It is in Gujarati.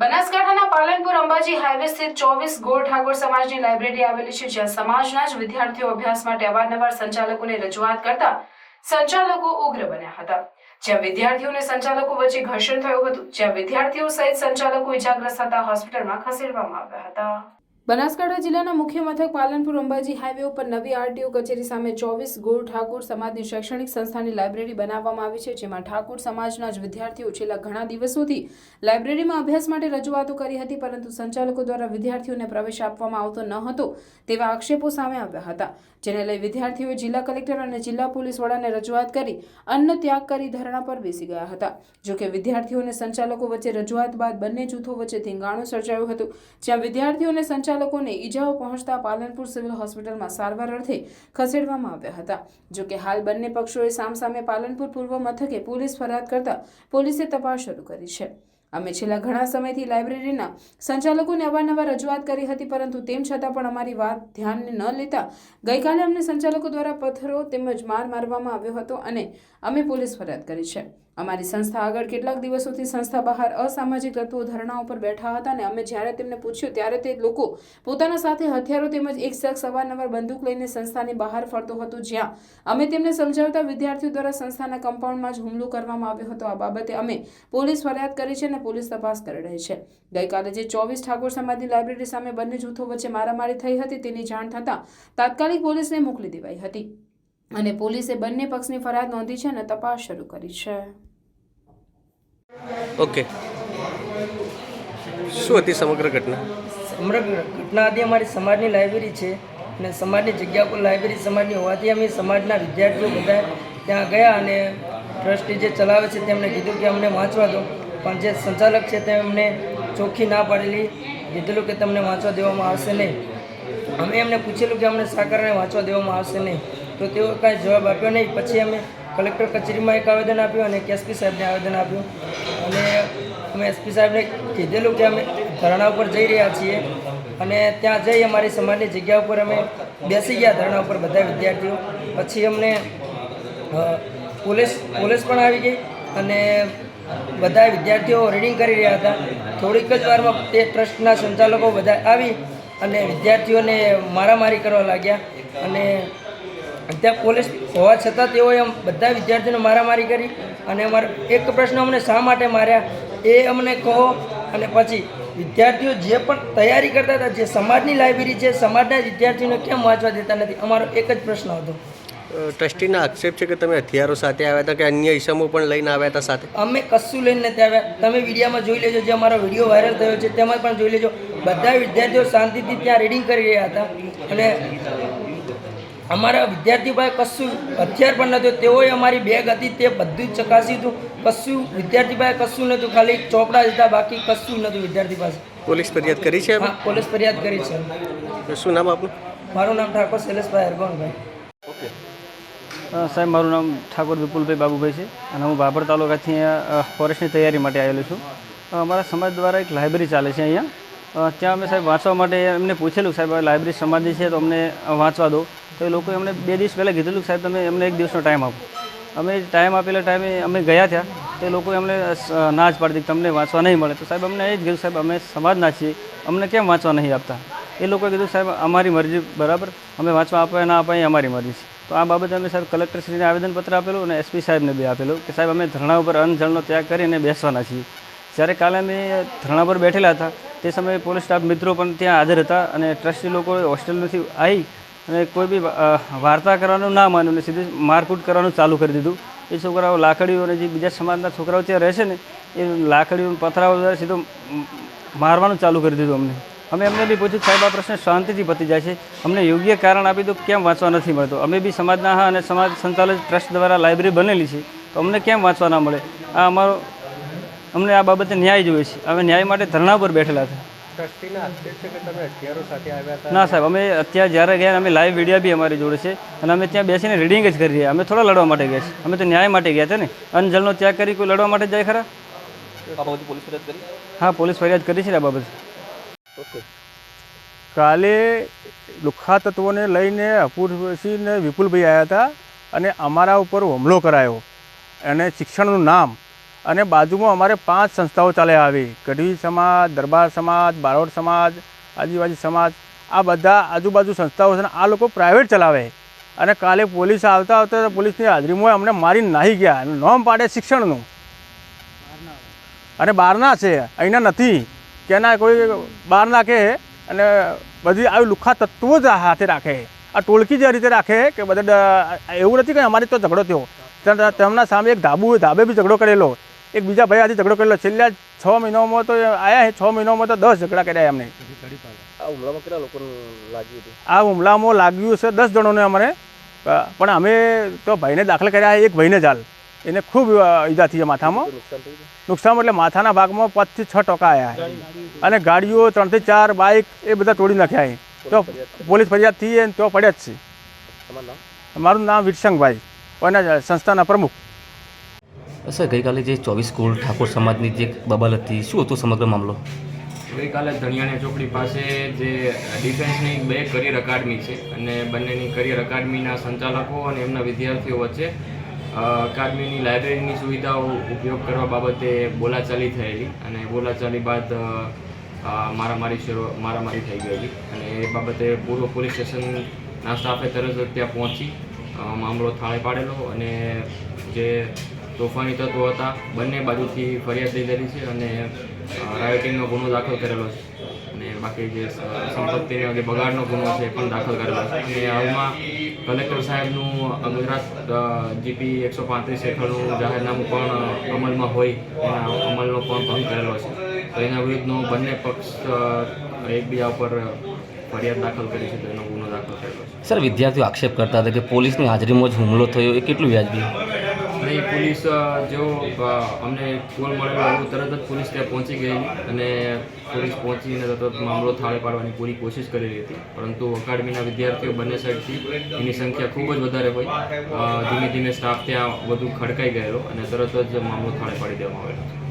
બનાસકાંઠાના પાલનપુર અંબાજી હાઈવે સ્થિત ચોવીસ ગોળ ઠાકોર સમાજની લાઇબ્રેરી આવેલી છે, જ્યાં સમાજના જ વિદ્યાર્થીઓ અભ્યાસ માટે અવારનવાર સંચાલકોને રજૂઆત કરતા સંચાલકો ઉગ્ર બન્યા હતા. જ્યાં વિદ્યાર્થીઓ અને સંચાલકો વચ્ચે ઘર્ષણ થયું હતું, જ્યાં વિદ્યાર્થીઓ સહિત સંચાલકો ઇજાગ્રસ્ત થતા હોસ્પિટલમાં ખસેડવામાં આવ્યા હતા. બનાસકાંઠા જિલ્લાના મુખ્ય મથક પાલનપુર અંબાજી હાઈવે ઉપર નવી આરટીઓ કચેરી સામે ચોવીસ ગોળ ઠાકોર સમાજની શૈક્ષણિક સંસ્થાની લાઇબ્રેરી બનાવવામાં આવી છે, જેમાં ઠાકોર સમાજના જ વિદ્યાર્થીઓ છેલ્લા ઘણા દિવસોથી લાઇબ્રેરીમાં અભ્યાસ માટે રજૂઆતો કરી હતી, પરંતુ સંચાલકો દ્વારા વિદ્યાર્થીઓને પ્રવેશ આપવામાં આવતો ન હતો તેવા આક્ષેપો સામે આવ્યા હતા, જેને લઈ વિદ્યાર્થીઓએ જિલ્લા કલેક્ટર અને જિલ્લા પોલીસ વડાને રજૂઆત કરી અન્ન ત્યાગ કરી ધરણા પર બેસી ગયા હતા. જોકે વિદ્યાર્થીઓ અને સંચાલકો વચ્ચે રજૂઆત બાદ બંને જૂથો વચ્ચે ધીંગાણું સર્જાયું હતું, જ્યાં વિદ્યાર્થીઓ અને સંચાલકોને ઈજાઓ પહોંચતા પાલનપુર સિવિલ હોસ્પિટલમાં સારવાર અર્થે ખસેડવામાં આવ્યા હતા. જોકે હાલ બંને પક્ષોએ સામસામે પાલનપુર પૂર્વ મથકે પોલીસ ફરિયાદ કરતા પોલીસે તપાસ શરૂ કરી છે. અમે છેલ્લા ઘણા સમયથી લાઇબ્રેરીના સંચાલકોને અવારનવાર રજૂઆત કરી હતી, પરંતુ તેમ છતાં પણ અમારી વાત ધ્યાનને ન લેતા ગઈકાલે અમને સંચાલકો દ્વારા પથ્થરો તેમજ માર મારવામાં આવ્યો હતો અને અમે પોલીસ ફરિયાદ કરી છે. અમારી સંસ્થા આગળ કેટલાક દિવસોથી સંસ્થા બહાર અસામાજિક તત્વો ધરણા ઉપર બેઠા હતા અને અમે જ્યારે તેમને પૂછ્યું ત્યારે તે લોકો પોતાના સાથે હથિયારો તેમજ એક શખ્સ અવારનવાર બંદૂક લઈને સંસ્થાની બહાર ફરતો હતો જ્યાં અમે તેમને સમજાવતા વિદ્યાર્થીઓ દ્વારા સંસ્થાના કમ્પાઉન્ડમાં જ હુમલો કરવામાં આવ્યો હતો. આ બાબતે અમે પોલીસ ફરિયાદ કરી છે અને પોલીસ તપાસ કરી રહી છે. ગઈકાલે જે ચોવીસ ઠાકોર સમાજની લાઇબ્રેરી સામે બંને જૂથો વચ્ચે મારામારી થઈ હતી તેની જાણ થતાં તાત્કાલિક પોલીસને મોકલી દેવાઈ હતી અને પોલીસે બંને પક્ષની ફરિયાદ નોંધી છે અને તપાસ શરૂ કરી છે. ઓકે. શું હતી સમગ્ર ઘટના? સમગ્ર ઘટના હતી અમારી સમાજની લાઇબ્રેરી છે અને સમાજની જગ્યા પર લાઇબ્રેરી સમાજની હોવાથી અમે સમાજના વિદ્યાર્થીઓ બધા ત્યાં ગયા અને ટ્રસ્ટી જે ચલાવે છે તેમણે કીધું કે અમને વાંચવા દો. પણ જે સંચાલક છે તેમને ચોખ્ખી ના પાડેલી, કીધેલું કે તમને વાંચવા દેવામાં આવશે નહીં. અમે એમને પૂછેલું કે અમને સાકરને વાંચવા દેવામાં આવશે નહીં. તો તેઓ કાંઈ જવાબ આપ્યો નહીં. પછી અમે કલેક્ટર કચેરીમાં એક આવેદન આપ્યું અને એસપી સાહેબને આવેદન આપ્યું. અને અમે એસપી સાહેબને કીધેલું કે અમે ધરણા ઉપર જઈ રહ્યા છીએ અને ત્યાં જઈ અમારી સમાજની જગ્યા ઉપર અમે બેસી ગયા ધરણા ઉપર બધા વિદ્યાર્થીઓ. પછી અમને પોલીસ પોલીસ પણ આવી ગઈ અને બધા વિદ્યાર્થીઓ રીડિંગ કરી રહ્યા હતા. થોડીક જ વારમાં તે ટ્રસ્ટના સંચાલકો બધા આવી અને વિદ્યાર્થીઓને મારામારી કરવા લાગ્યા અને ત્યાં પોલીસ હોવા છતાં તેઓએ એમ બધા વિદ્યાર્થીઓને મારામારી કરી અને અમારો એક પ્રશ્ન અમને શા માટે માર્યા એ અમને કહો. અને પછી વિદ્યાર્થીઓ જે પણ તૈયારી કરતા હતા જે સમાજની લાઇબ્રેરી છે સમાજના વિદ્યાર્થીઓને કેમ વાંચવા દેતા નથી? અમારો એક જ પ્રશ્ન હતો. ટ્રસ્ટીના આક્ષેપ છે કે તમે હથિયારો સાથે આવ્યા હતા કે અન્ય ઇસમો પણ લઈને આવ્યા હતા સાથે? અમે કશું લઈને નથી આવ્યા. તમે વિડીયોમાં જોઈ લેજો જે અમારો વીડિયો વાયરલ થયો છે તેમાં પણ જોઈ લેજો. બધા વિદ્યાર્થીઓ શાંતિથી ત્યાં રીડિંગ કરી રહ્યા હતા. અને અમારા વિદ્યાર્થી પાસે કશું હથિયાર પણ નહોતું. તેઓએ અમારી બેગ હતી તે બધું જ ચકાસી હતું. કશું વિદ્યાર્થી પાસે કશું નહોતું ખાલી ચોપડા જ હતા બાકી કશું નહોતું વિદ્યાર્થી પાસે. પોલીસ ફરિયાદ કરી છે? હા પોલીસ ફરિયાદ કરી છે. શું નામ આપનું? મારું નામ ઠાકોર શૈલેષભાઈ હરગોનભાઈ. ઓકે. સાહેબ મારું નામ ઠાકોર વિપુલભાઈ બાબુભાઈ છે અને હું બાબર તાલુકાથી અહીંયા ફોરેસ્ટની તૈયારી માટે આવેલો છું. અમારા સમાજ દ્વારા એક લાઇબ્રેરી ચાલે છે અહીંયા. ત્યાં અમે સાહેબ વાંચવા માટે એમને પૂછેલું સાહેબ લાઇબ્રેરી સમાધિ છે તો અમને વાંચવા દો. તો એ લોકોએ અમને બે દિવસ પહેલાં કીધેલું સાહેબ, તમે અમને એક દિવસનો ટાઈમ આપો. અમે ટાઈમ આપેલા ટાઈમે અમે ગયા ત્યાં તો લોકોએ અમને ના જ પાડી તમને વાંચવા નહીં મળે. તો સાહેબ, અમને એ જ કીધું, સાહેબ, અમે સમાજના છીએ. અમને કેમ વાંચવા નહીં આપતા? એ લોકોએ કીધું, સાહેબ, અમારી મરજી, બરાબર? અમે વાંચવા આપવા ના આપવા એ અમારી મરજી છે. તો આ બાબતે અમે સાહેબ કલેક્ટરશ્રીને આવેદનપત્ર આપેલું અને એસપી સાહેબને બી આપેલું કે, સાહેબ, અમે ધરણા ઉપર અન્નજળનો ત્યાગ કરીને બેસવાના છીએ. જ્યારે કાલે અમે ધરણા પર બેઠેલા હતા તે સમયે પોલીસ સ્ટાફ મિત્રો પણ ત્યાં હાજર હતા અને ટ્રસ્ટી લોકો હોસ્ટેલમાંથી આવી અને કોઈ બી વાર્તા કરવાનું ના માન્યું ને સીધું મારકૂટ કરવાનું ચાલુ કરી દીધું. એ છોકરાઓ લાકડીઓ અને જે બીજા સમાજના છોકરાઓ ત્યાં રહેશે ને, એ લાકડીઓ પથરાઓ દ્વારા સીધું મારવાનું ચાલુ કરી દીધું અમને. અમે એમને બી પૂછ્યું, સાહેબ, આ પ્રશ્ન શાંતિથી પતી જાય છે. અમને યોગ્ય કારણ આપી દો, કેમ વાંચવા નથી મળતો? અમે બી સમાજના હા અને સમાજ સંચાલક ટ્રસ્ટ દ્વારા લાઇબ્રેરી બનેલી છે, તો અમને કેમ વાંચવા ના મળે? આ અમારો અમને આ બાબતે ન્યાય જોઈએ છે. અમે ન્યાય માટે ધરણા પર બેઠેલા હતા છે કે તમે હથિયારો સાથે આવ્યા હતા? ના સાહેબ અમે અત્યારે જ્યારે ગયા અમે લાઈવ વીડિયો બી અમારી જોડે છે અને અમે ત્યાં બેસીને રીડિંગ જ કરી રહ્યા અમે થોડા લડવા માટે ગયા છીએ. અમે તો ન્યાય માટે ગયા હતા ને. અંજલનો ત્યાગ કરી કોઈ લડવા માટે જાય ખરા? હા પોલીસ ફરિયાદ કરી છે ને આ બાબતે. ઓકે. કાલે લુખ્ખા તત્વોને લઈને અપૂરસિંહ ને વિપુલભાઈ આવ્યા હતા અને અમારા ઉપર હુમલો કરાયો. અને શિક્ષણનું નામ અને બાજુમાં અમારે પાંચ સંસ્થાઓ ચાલે આવી. ગઢવી સમાજ, દરબાર સમાજ, બારોડ સમાજ આદિવાસી સમાજ, આ બધા આજુબાજુ સંસ્થાઓ છે આ લોકો પ્રાઇવેટ ચલાવે. અને કાલે પોલીસ આવતા આવતા પોલીસની હાજરીમાં અમને મારી નાહી ગયા. અને નોમ પાડે શિક્ષણનું. અને બહારના છે. અહીંના નથી. કેના કોઈ બહાર નાખે અને બધી આવી લુખ્ખા તત્વો જ હાથે રાખે. આ ટોળકી જે રીતે રાખે કે બધા એવું નથી કે અમારે તો ઝઘડો થયો. તેમના સામે એક ધાબુ ધાબે બી ઝઘડો કરેલો. એક બીજા ભાઈ આથી ઝઘડો કરેલો. છેલ્લા છ મહિનામાં તો આયા છે. મહિનામાં તો દસ ઝઘડા કર્યા એમને. આ હુમલામાં લાગ્યું છે દસ જણોને અમને પણ અમે તો ભાઈને દાખલ કર્યા એક ભાઈને જ હાલ. એને ખૂબ ઈજા થઈ છે માથામાં. નુકસાન એટલે માથાના ભાગમાં પાંચથી છ ટકા આવ્યા અને ગાડીઓ ત્રણથી ચાર બાઇક એ બધા તોડી નાખ્યા. તો પોલીસ ફરિયાદ થઈ તો પડ્યા જ છે. મારું નામ વિરસંગભાઈ. અને સંસ્થાના પ્રમુખ. સર, ગઈકાલે જે ચોવીસ કુલ ઠાકોર સમાજની જે બબલ હતી, શું હતો સમગ્ર મામલો? ગઈકાલે ધણિયાણી ચોકડી પાસે જે ડિફેન્સની બે કરિયર અકાદમી છે અને બંનેની કરિયર અકાદમીના સંચાલકો અને એમના વિદ્યાર્થીઓ વચ્ચે અકાદમીની લાઇબ્રેરીની સુવિધાઓ ઉપયોગ કરવા બાબતે બોલાચાલી થયેલી અને બોલાચાલી બાદ મારામારી શરૂ, મારામારી થઈ ગયેલી અને એ બાબતે પૂર્વ પોલીસ સ્ટેશનના સ્ટાફે તરત જ ત્યાં પહોંચી મામલો થાળે પાડેલો અને જે તોફાની તત્વો હતા. બંને બાજુથી ફરિયાદ લીધેલી છે અને રાયોટિંગનો ગુનો દાખલ કરેલો છે. અને બાકી જે સંપત્તિને જે બગાડનો ગુનો છે એ પણ દાખલ કરેલો છે. અને હાલમાં કલેક્ટર સાહેબનું ગુજરાત જીપી એકસો પાંત્રીસ હેઠળનું જાહેરનામું પણ અમલમાં હોય એના અમલનો પણ ભંગ કરેલો છે. તો એના વિરુદ્ધનો બંને પક્ષ એકબીજા ઉપર ફરિયાદ દાખલ કરી છે તો એનો ગુનો દાખલ કરેલો સર, વિદ્યાર્થીઓ આક્ષેપ કરતા હતા કે પોલીસની હાજરીમાં જ હુમલો થયો. એ કેટલું વ્યાજબી? નહીં પોલીસ જો અમને કોલ મળેલો એવું તરત જ પોલીસ ત્યાં પહોંચી ગયેલી અને પોલીસ પહોંચીને તરત મામલો થાળે પાડવાની પૂરી કોશિશ કરેલી હતી. પરંતુ અકાડમીના વિદ્યાર્થીઓ બંને સાઈડથી એની સંખ્યા ખૂબ જ વધારે હોય. ધીમે ધીમે સ્ટાફ ત્યાં વધુ ખડકાઈ ગયેલો અને તરત જ મામલો થાળે પાડી દેવામાં આવેલો